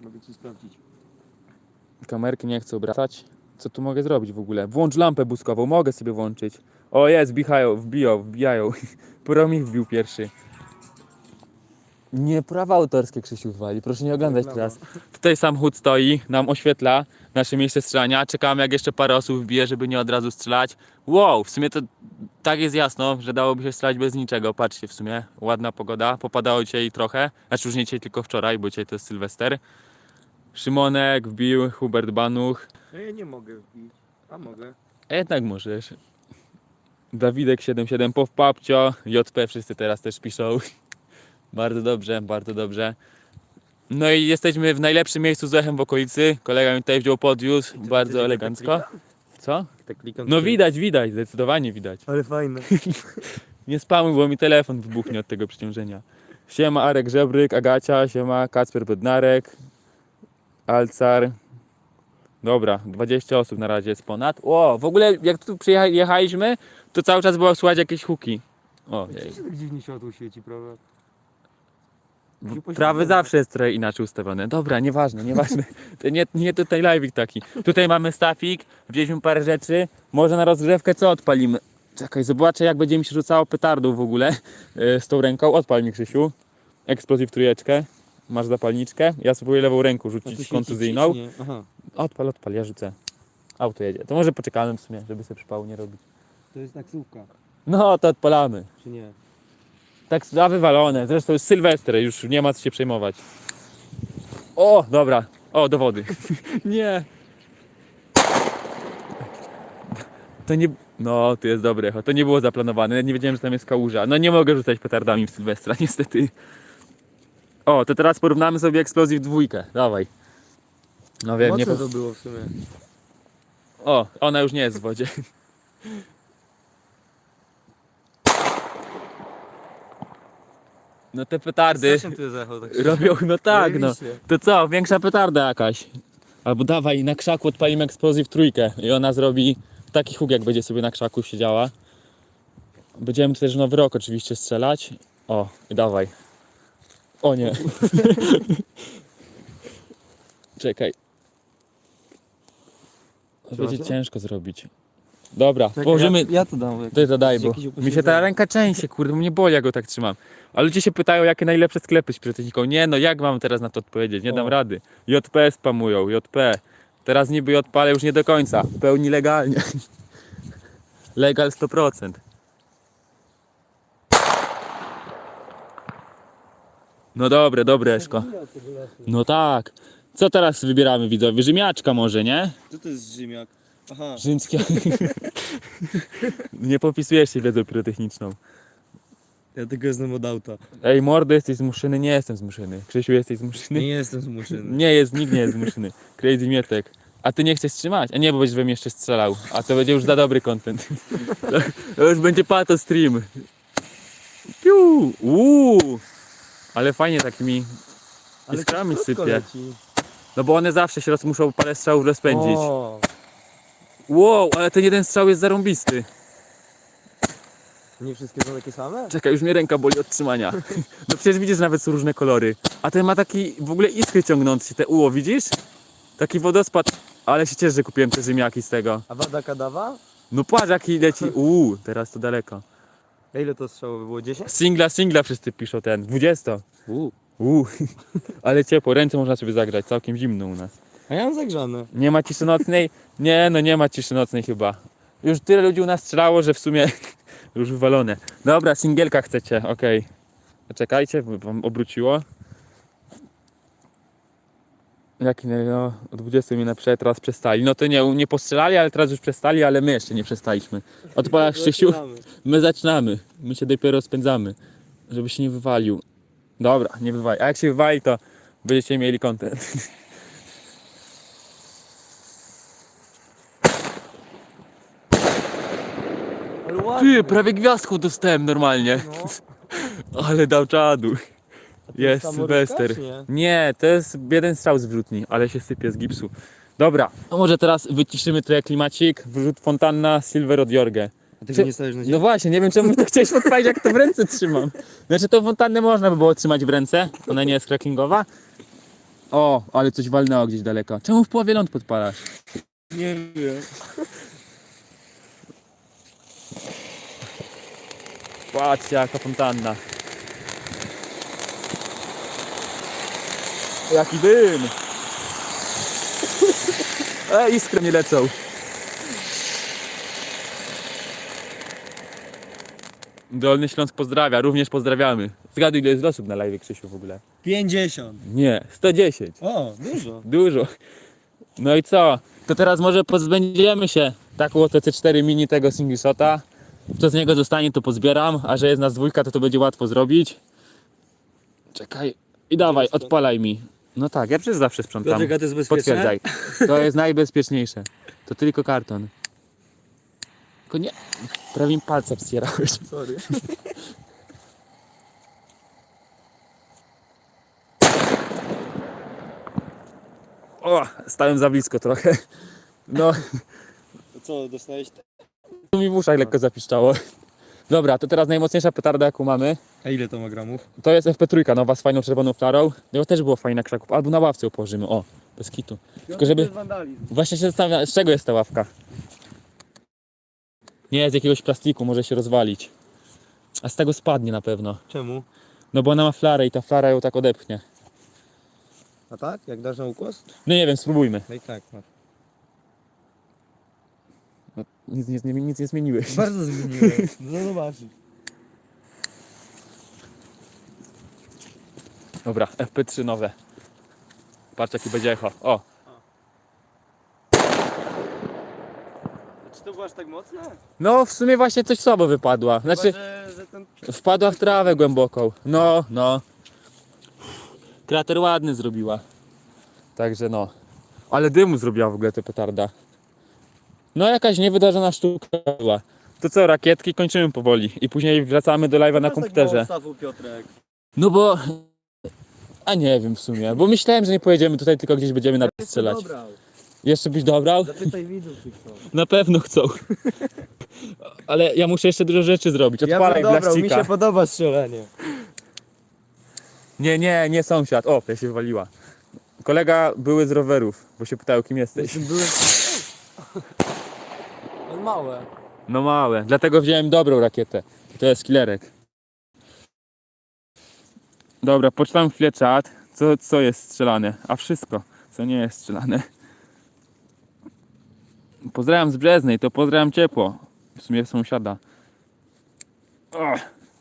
Mogę ci sprawdzić. Kamerki nie chcę obracać. Co tu mogę zrobić w ogóle? Włącz lampę błyskową, mogę sobie włączyć. O jest, wbijają, wbiją, wbijają. Puro mi wbił pierwszy. Nie prawa autorskie Krzysiu wali, proszę nie oglądać Reklama. teraz. Tutaj samochód stoi, nam oświetla nasze miejsce strzelania. Czekamy jak jeszcze parę osób wbije, żeby nie od razu strzelać. Wow, w sumie to tak jest jasno, że dałoby się strzelać bez niczego. Patrzcie w sumie, ładna pogoda. Popadało dzisiaj trochę, znaczy już nie dzisiaj, tylko wczoraj, bo dzisiaj to jest Sylwester. Szymonek wbił, Hubert Banuch. No ja nie mogę wbić. A mogę. A jednak możesz. Dawidek 77 Pow Papcio, JP wszyscy teraz też piszą. Bardzo dobrze, bardzo dobrze. No i jesteśmy w najlepszym miejscu z echem w okolicy. Kolega mi tutaj wziął podwiózł, bardzo elegancko. Co? No widać, widać, zdecydowanie widać. Ale fajne. Nie spamuj, bo mi telefon wybuchnie od tego przeciążenia. Siema Arek Żebryk, Agacia, siema Kacper Bednarek, Alcar. Dobra, 20 osób na razie jest ponad. O, w ogóle jak tu przyjechaliśmy, to cały czas było słychać jakieś huki. O, Gdzie się tak dziwnie światło świeci, prawda? prawy zawsze jest trochę inaczej ustawiony. Dobra, nieważne, nieważne. To nie, nie tutaj live'ik taki. Tutaj mamy stafik, wzięliśmy parę rzeczy. Może na rozgrzewkę co odpalimy? Czekaj, zobaczę jak będzie mi się rzucało petardą w ogóle e, z tą ręką. Odpal mi Krzysiu. Explosive trójeczkę. Masz zapalniczkę. Ja spróbuję lewą ręką A to rzucić świeci kontuzyjną. Odpal, odpal, ja rzucę. Auto jedzie. To może poczekamy w sumie, żeby sobie przypału nie robić. To jest taksówka, No, to odpalamy. czy nie? Tak za wywalone. Zresztą jest Sylwester, już nie ma co się przejmować. O, dobra. O, do wody. nie. To nie... No, tu jest dobre. To nie było zaplanowane. Nie wiedziałem, że tam jest kałuża. No nie mogę rzucać petardami w Sylwestra, niestety. O, to teraz porównamy sobie eksplozji w dwójkę. Dawaj. No wiem, nie... Po... to było w sumie. O, ona już nie jest w wodzie. No te petardy Strasznie tu tak robią, no tak, no. Zajebiście. To co, większa petarda jakaś. Albo dawaj, na krzaku odpalimy eksplozję w trójkę i ona zrobi taki huk, jak będzie sobie na krzaku siedziała. Będziemy też nowy rok oczywiście strzelać. O, i dawaj. O nie. Czekaj. Będzie ciężko zrobić. Dobra, Czekaj, położymy... Ja, ja to dam. jak- Ty to daj, bo mi się ta ręka częsie, kurde, mnie boli, jak go tak trzymam. A ludzie się pytają, jakie najlepsze sklepy z pirotechniką. Nie no, jak mam teraz na to odpowiedzieć? Nie dam O. rady. JP spamują, JP. Teraz niby JP, ale już nie do końca. W pełni legalnie. Legal 100%. No dobre, dobre, Eszko. No tak. Co teraz wybieramy, widzowie? Rzymiaczka może, nie? Co to jest Rzymiak? Aha. Rzymskie. nie popisujesz się wiedzą pirotechniczną. Ja tylko znam od auta. Ej, mordo, jesteś z Muszyny? Nie jestem z Muszyny. Krzysiu, jesteś z Muszyny? Nie jestem zmuszony. Nie jest, nikt nie jest z Muszyny. Crazy Mietek. A ty nie chcesz trzymać? A nie, bo będziesz we mnie jeszcze strzelał. A to będzie już za dobry content. To, to już będzie pato stream. Piu! Uuu! Ale fajnie takimi Ale iskrami krótko sypie. leci. No bo one zawsze się roz, muszą parę strzałów rozpędzić. O, Wow, ale ten jeden strzał jest zarąbisty. nie wszystkie są takie same? Czekaj, już mnie ręka boli od trzymania. No przecież widzisz, nawet są różne kolory. A ten ma taki w ogóle iskry ciągnący się, te uło, widzisz? Taki wodospad. Ale się cieszę, że kupiłem te ziemniaki z tego. A wada kadawa? No patrz jaki leci. Uuu, teraz to daleko. A ile to strzałowy było? 10? Singla, singla wszyscy piszą ten. 20. Uuu. Uuu, ale ciepło, ręce można sobie zagrać, całkiem zimno u nas. A ja mam zagrzane. Nie ma ciszy nocnej? Nie, no nie ma ciszy nocnej chyba. Już tyle ludzi u nas strzelało, że w sumie już wywalone. Dobra, singielka chcecie, okej. Czekajcie, bo wam obróciło. Jaki, no, o 20 minut przed, teraz przestali. No to nie, nie postrzelali, ale teraz już przestali, ale my jeszcze nie przestaliśmy. Odpalasz Krzysiu? My zaczynamy. My się dopiero spędzamy, żeby się nie wywalił. Dobra, nie wywali. A jak się wywali, to będziecie mieli content. Ale Ty, prawie gwiazdką dostałem normalnie. No. Ale dał czadu. Jest Sylwester. nie? Nie, to jest jeden strzał z wrzutni, ale się sypie z gipsu. Dobra, to może teraz wyciszymy trochę klimacik. Wrzut fontanna Silver od Jorge. A tego Czy- nie stawiasz na No ziemi? właśnie, nie wiem czemu to chciałeś podpalić, jak to w ręce trzymam. Znaczy tą fontannę można by było trzymać w ręce, ona nie jest crackingowa. O, ale coś walnęło gdzieś daleko. Czemu w połowie ląd podpalasz? Nie wiem. Patrzcie, jaka fontanna. Jaki dym! E, iskry nie lecą. Dolny Śląsk pozdrawia, również pozdrawiamy. Zgaduj, ile jest osób na live, Krzysiu, w ogóle. 50. Nie, 110. O, dużo. Dużo. No i co? To teraz może pozbędziemy się taką oto C4 mini tego single shota. Co z niego zostanie to pozbieram, a że jest nas dwójka to to będzie łatwo zrobić. Czekaj. I dawaj, odpalaj mi. No tak, ja przecież zawsze sprzątam. To jest bezpieczne? Potwierdzaj. To jest najbezpieczniejsze. To tylko karton. Tylko nie. Prawie mi palce wsierałeś. Sorry. O, stałem za blisko trochę. No, To co, dostałeś? tu mi w uszach lekko zapiszczało. Dobra, to teraz najmocniejsza petarda jaką mamy. A ile to ma gramów? To jest FP3 nowa z fajną czerwoną flarą. No też było fajne na krzaków. Albo na ławce ją położymy. O, bez kitu. Tylko żeby... Właśnie się zastanawiam, z czego jest ta ławka? Nie, z jakiegoś plastiku, może się rozwalić. A z tego spadnie na pewno. Czemu? No bo ona ma flarę i ta flara ją tak odepchnie. A tak? Jak dasz na ukos? No nie wiem, spróbujmy. No i tak. masz. No, nic, nic, nic, nic nie zmieniłeś. Bardzo zmieniłem. No zobaczysz. Dobra, FP3 nowe. Patrz jaki będzie echo. O, Czy to było aż tak mocne? no w sumie właśnie coś słabo wypadła. Znaczy, Chyba, że, że ten... wpadła w trawę głęboką. No, no. Krater ładny zrobiła. Także no. Ale dymu zrobiła w ogóle ta petarda. No jakaś niewydarzona sztuka była. To co, rakietki kończymy powoli i później wracamy do live'a na tak komputerze. mało Piotrek. No bo... A nie wiem w sumie, bo myślałem, że nie pojedziemy tutaj, tylko gdzieś będziemy na strzelać. Dobrał. Jeszcze byś dobrał? Zapytaj widzów, czy chcą. Na pewno chcą. Ale ja muszę jeszcze dużo rzeczy zrobić. Ja Odpalaj bym dobrał, mi blaścika. się podoba strzelanie. Nie, nie, nie sąsiad. O, ja się wywaliła. Kolega były z rowerów, bo się pytał kim jesteś. Byłem... Małe. No małe, dlatego wziąłem dobrą rakietę. To jest killerek. Dobra, poczytam chwilę czat. Co, co jest strzelane? A wszystko, co nie jest strzelane. Pozdrawiam z Brzeznej, to pozdrawiam ciepło. W sumie sąsiada. O,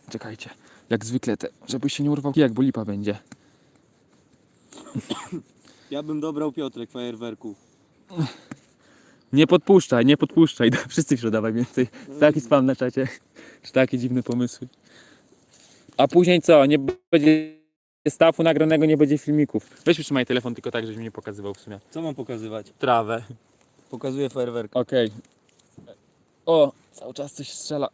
czekajcie. Jak zwykle te, żeby się nie urwał jak bo lipa będzie. Ja bym dobrał Piotrek fajerwerków. Nie podpuszczaj, nie podpuszczaj. Wszyscy się dawaj więcej. Taki spam na czacie. Czy takie dziwne pomysły. A później co? Nie będzie stafu nagranego, nie będzie filmików. Weź trzymaj telefon tylko tak, żebyś mi nie pokazywał w sumie. Co mam pokazywać? Trawę. Pokazuję fajerwerk. Okej. O, cały czas coś strzela.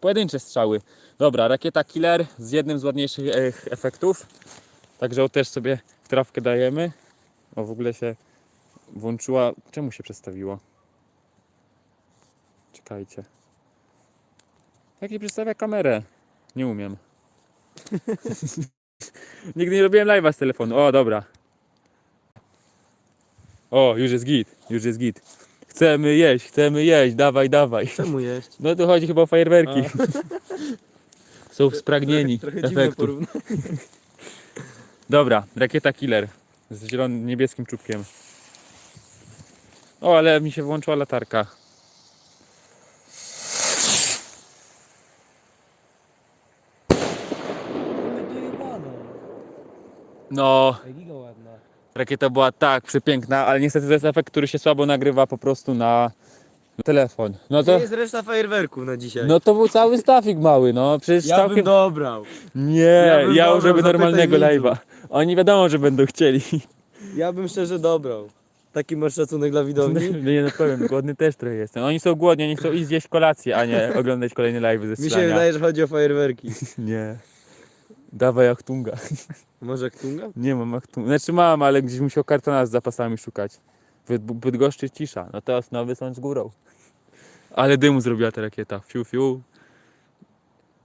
Pojedyncze strzały. Dobra, rakieta killer z jednym z ładniejszych e, efektów. Także też sobie trawkę dajemy. O, w ogóle się włączyła. Czemu się przestawiło? Czekajcie. Jak nie przedstawia kamerę? Nie umiem. Nigdy nie robiłem live'a z telefonu. O, dobra. O, już jest git, już jest git. Chcemy jeść, chcemy jeść, dawaj, dawaj. Czemu jeść? No tu chodzi chyba o fajerwerki. Są spragnieni Trochę, trochę dziwne efektu. Dobra, rakieta killer z zielonym, niebieskim czubkiem. O, ale mi się włączyła latarka. No, rakieta była tak przepiękna, ale niestety to jest efekt, który się słabo nagrywa po prostu na telefon. No To to, jest reszta fajerwerków na dzisiaj. no to był cały stafik mały, no przecież ja całkiem... bym dobrał. Nie, Ja bym ja dobrał, zapytaj normalnego live'a. Oni wiadomo, że będą chcieli. Ja bym szczerze dobrał. Taki masz szacunek dla widowni? No nie no powiem, głodny też trochę jestem. Oni są głodni, oni chcą iść zjeść kolację, a nie oglądać kolejne live'y ze Mi się strzelania. wydaje, że chodzi o fajerwerki. Nie. Dawaj Achtunga. Może Ktunga? Nie mam Achtunga. Znaczy mam, ale gdzieś musiał kartona z zapasami szukać. W Byd- Bydgoszczy cisza. No to osnowy są z górą. Ale dymu zrobiła ta rakieta. Fiu, fiu.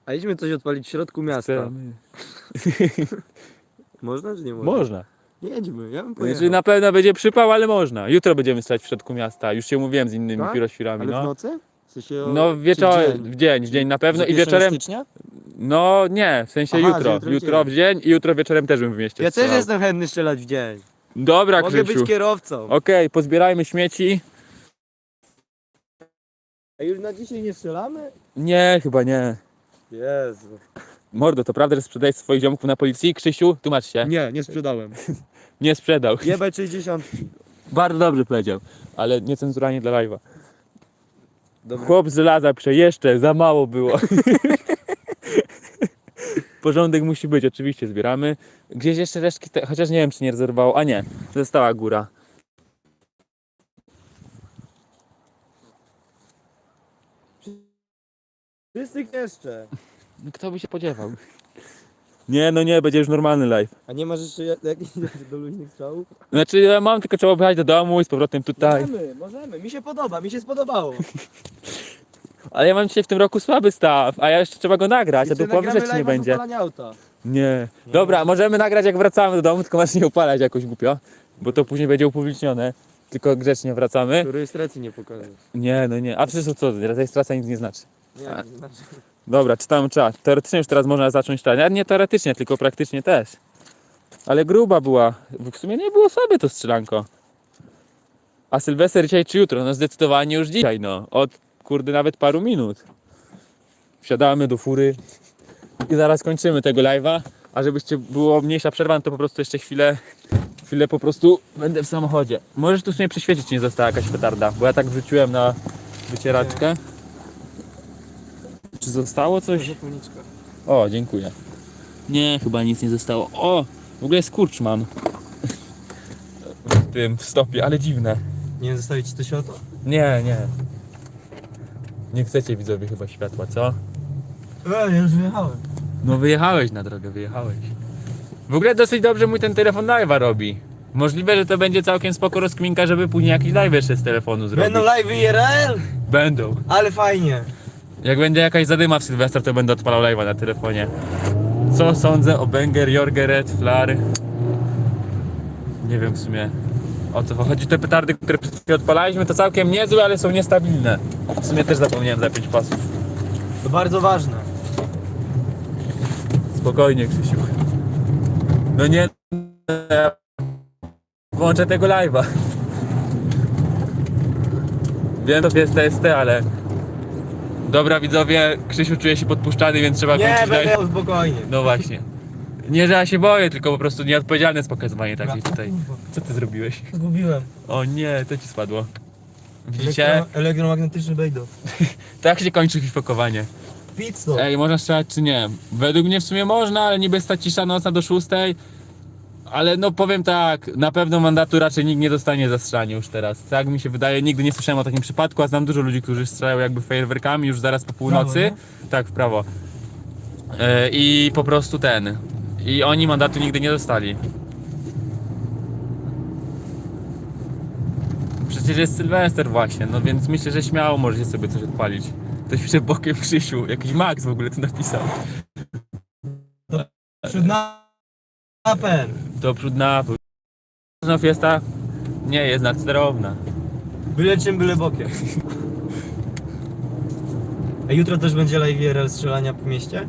A idźmy coś odpalić w środku miasta. Można czy nie można? Można. Jedźmy, ja bym pojechał. Znaczy na pewno będzie przypał, ale można. Jutro będziemy strzelać w środku miasta. Już się mówiłem z innymi Tak? piroświrami, Ale w no. nocy? W sensie o... No czy wieczorem, dzień? w dzień, w dzień na pewno i 1 wieczorem. stycznia? No nie, w sensie Aha, że jutro. jutro Jutro dzień. w dzień i jutro wieczorem też bym w mieście Ja też strzelał. jestem chętny strzelać w dzień. Dobra, Mogę Krzysiu. być kierowcą. Okej, pozbierajmy śmieci. A już na dzisiaj nie strzelamy? Nie, chyba nie. Jezu. Mordo, to prawda, że sprzedajesz swoich ziomków na policji? Krzysiu, tłumacz się. Nie, nie sprzedałem. Nie sprzedał. Jebać 60. Bardzo dobrze powiedział, ale niecenzuralnie dla live'a. Dobra. Chłop z jeszcze za mało było. Porządek musi być, oczywiście zbieramy. Gdzieś jeszcze resztki, te, chociaż nie wiem czy nie rezerwowało, a nie, została góra. Wszyscy jeszcze. Kto by się podziewał? Nie, no nie, będzie już normalny live. A nie masz jeszcze ja- jakichś do luźnych strzałów? Znaczy ja mam, tylko trzeba wyjechać do domu i z powrotem tutaj. Możemy, możemy. Mi się podoba, mi się spodobało. Ale ja mam dzisiaj w tym roku słaby staw, a ja jeszcze trzeba go nagrać, a do połowy rzeczy nie będzie. auta. Nie. Dobra, możemy nagrać jak wracamy do domu, tylko masz nie upalać jakoś głupio, bo to później będzie upublicznione. Tylko grzecznie wracamy. Rejestracji nie pokażesz. Nie, no nie. A przecież co, rejestracja nic nie znaczy. Nie, A. nie znaczy. Dobra, czytam czat. Teoretycznie już teraz można zacząć czytać. Nie teoretycznie, tylko praktycznie też. Ale gruba była. W sumie nie było sobie to strzelanko. A Sylwester dzisiaj czy jutro? No zdecydowanie już dzisiaj, no. Od kurde nawet paru minut. Wsiadamy do fury i zaraz kończymy tego live'a. A żebyście było mniejsza przerwa, no to po prostu jeszcze chwilę, chwilę po prostu będę w samochodzie. Możesz tu w sumie przeświecić, nie została jakaś petarda, bo ja tak wrzuciłem na wycieraczkę. Czy zostało coś? O, dziękuję. Nie, chyba nic nie zostało. O, w ogóle skurcz mam. W tym w stopie, ale dziwne. Nie zostawić ci to światło? Nie, nie. Nie chcecie widzowie chyba światła, co? E, ja już wyjechałem. No wyjechałeś na drogę, wyjechałeś. W ogóle dosyć dobrze mój ten telefon live'a robi. Możliwe, że to będzie całkiem spoko rozkminka, żeby później jakiś live jeszcze z telefonu zrobić. Będą live IRL? Będą. Ale fajnie. Jak będzie jakaś zadyma w Sylwester, to będę odpalał live'a na telefonie. Co sądzę o Banger, Jorgeret, Flar? Nie wiem w sumie o co chodzi. Te petardy, które przed chwilą odpalaliśmy, to całkiem niezłe, ale są niestabilne. W sumie też zapomniałem zapiąć pasów. To bardzo ważne. Spokojnie, Krzysiu. No nie... Włączę tego live'a. Wiem, to jest TST, ale... Dobra widzowie, Krzysiu czuje się podpuszczany, więc trzeba Nie, kończyć live. będę spokojnie. No właśnie. Nie, że ja się boję, tylko po prostu nieodpowiedzialne jest pokazywanie takich tutaj. Co ty zrobiłeś? Zgubiłem. O nie, to ci spadło. Widzicie? Elektro, elektromagnetyczny bejdo. Tak się kończy hifokowanie. Pit stop. Ej, można strzelać czy nie? Według mnie w sumie można, ale niby jest ta cisza nocna do szóstej. Ale no powiem tak, na pewno mandatu raczej nikt nie dostanie za strzelanie już teraz. Tak mi się wydaje, nigdy nie słyszałem o takim przypadku, a znam dużo ludzi, którzy strzelają jakby fajerwerkami już zaraz po północy. tak, w prawo. E, I po prostu ten. I oni mandatu nigdy nie dostali. Przecież jest Sylwester właśnie, no więc myślę, że śmiało możecie sobie coś odpalić. Ktoś pisze bokiem Krzysiu, jakiś Max w ogóle to napisał. Napem. To przód napój. No fiesta nie jest nadsterowna. Byle czym, byle bokiem. A jutro też będzie live IRL strzelania po mieście?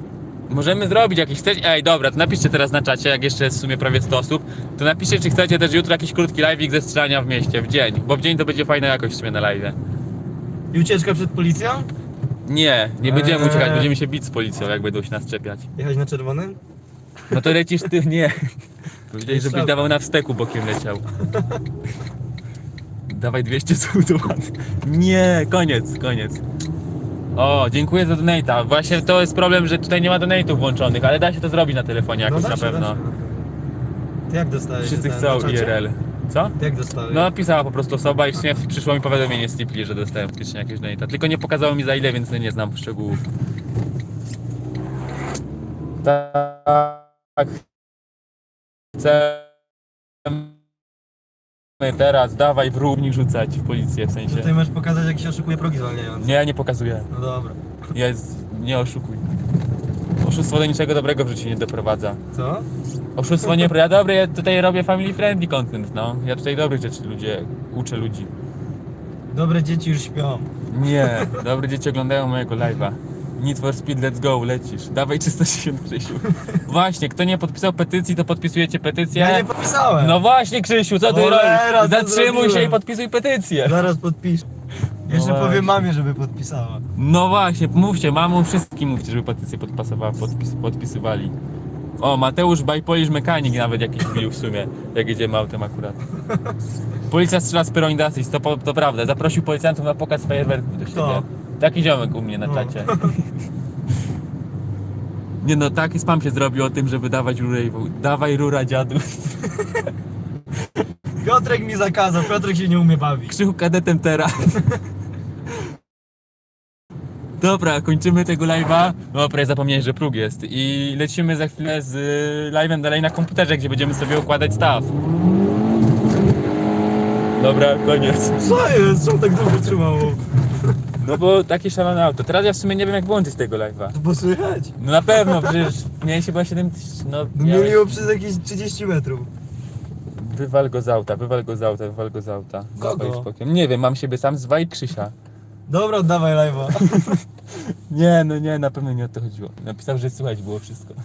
Możemy zrobić jakiś, chcecie? Ej, dobra, to napiszcie teraz na czacie, jak jeszcze jest w sumie prawie 100 osób, to napiszcie, czy chcecie też jutro jakiś krótki live'ik ze strzelania w mieście, w dzień, bo w dzień to będzie fajna jakość w sumie na live. I ucieczka przed policją? Nie, nie będziemy Eee. uciekać, będziemy się bić z policją, jak będą się nas czepiać. Jechać na czerwonym? No to lecisz ty, nie. Powiedziałeś, żebyś dawał na wsteku bokiem leciał. Dawaj 200 zł. Nie, koniec, koniec. O, dziękuję za donate'a. Właśnie to jest problem, że tutaj nie ma donate'ów włączonych, ale da się to zrobić na telefonie jakoś da na się, pewno. da się. Ty jak dostałeś? Wszyscy ten, chcą na czacie? IRL. Co? Ty jak dostałeś? No napisała po prostu osoba i w sumie przyszło mi powiadomienie z Tipli, że dostałem faktycznie jakieś donate'a. Tylko nie pokazało mi za ile, więc nie znam szczegółów. Tak. Chcemy teraz, dawaj w równi rzucać w policję w sensie. Tutaj masz pokazać jak się oszukuje progi zwalniające. Nie, nie pokazuję. No dobra. Jest, nie oszukuj. oszustwo do niczego dobrego w życiu nie doprowadza. Co? Oszustwo nie... Ja dobry, ja tutaj robię family friendly content, no. Ja tutaj dobrych rzeczy ludzie, uczę ludzi. Dobre dzieci już śpią. Nie, dobre dzieci oglądają mojego live'a. Need for Speed, let's go, lecisz. Dawaj 360 Krzysiu. Właśnie, kto nie podpisał petycji, to podpisujecie petycję. Ja nie podpisałem. No właśnie Krzysiu, co ty Cholera, robisz? co Zatrzymuj się zrobiłem? i podpisuj petycję. Zaraz podpiszę. Jeszcze właśnie. powiem mamie, żeby podpisała. No właśnie, mówcie, mamu wszystkim mówcie, żeby petycję podpasowała, podpis, podpisywali. O, Mateusz Bajpolisz mechanik nawet jakiś wbił w sumie, jak jedziemy autem akurat. Policja strzela z Pyro Industries, to, po- to prawda. Zaprosił policjantów na pokaz fajerwerków do siebie. Kto? Taki ziomek u mnie na No. czacie. Nie no, taki spam się zrobił o tym, żeby dawać rurę i woł- Dawaj rura dziadu. Piotrek mi zakazał, Piotrek się nie umie bawić. Krzychu kadetem teraz. Dobra, kończymy tego live'a. No, prawie zapomniałem, że próg jest. I lecimy za chwilę z y, live'em dalej na komputerze, gdzie będziemy sobie układać staw. Dobra, koniec. Co jest? Czemu tak długo trzymało? No bo takie szalone auto. Teraz ja w sumie nie wiem jak włączyć tego live'a. To bo słychać. No na pewno, przecież miałeś chyba 7 tysięcy. No, No miałeś... mieliło przez jakieś 30 metrów. Wywal go z auta, wywal go z auta, wywal go z auta. Kogo? Spokiem. Nie wiem, mam siebie sam, zwaj Krzysia. Dobra, oddawaj live'a. Nie, no nie, na pewno nie o to chodziło. Napisał, że słychać było wszystko.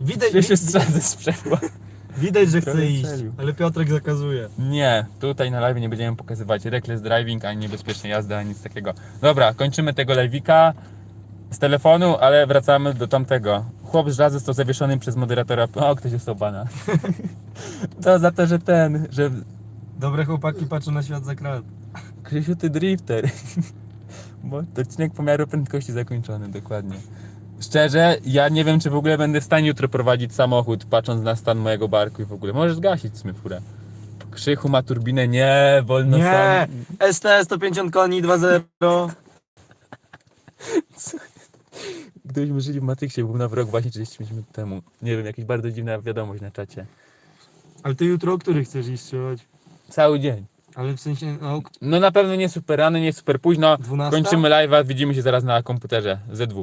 Widać, się wi- strzela ze sprzęgła. Widać, że chce iść, ale Piotrek zakazuje. Nie, tutaj na live nie będziemy pokazywać reckless driving, ani niebezpiecznej jazdy, ani nic takiego. Dobra, kończymy tego live'ika z telefonu, ale wracamy do tamtego. Chłop z żazy został zawieszony przez moderatora. O, ktoś jest obana. To za to, że ten, że Dobre chłopaki patrzą na świat za krat. Krzysiu, ty drifter. Bo to odcinek pomiaru prędkości zakończony, dokładnie. Szczerze, ja nie wiem, czy w ogóle będę w stanie jutro prowadzić samochód, patrząc na stan mojego barku i w ogóle. Możesz zgasić w sumie furę. Krzychu ma turbinę, nie, wolno Nie! sam. ST 150 koni 2.0. Gdybyśmy żyli w Matrixie, był nowy rok właśnie 35 minut temu. Nie wiem, jakaś bardzo dziwna wiadomość na czacie. Ale ty jutro o który chcesz iść strzelać? Cały dzień. Ale w sensie, no, No na pewno nie super rano, nie super późno. 12? Kończymy live'a, widzimy się zaraz na komputerze. Z2.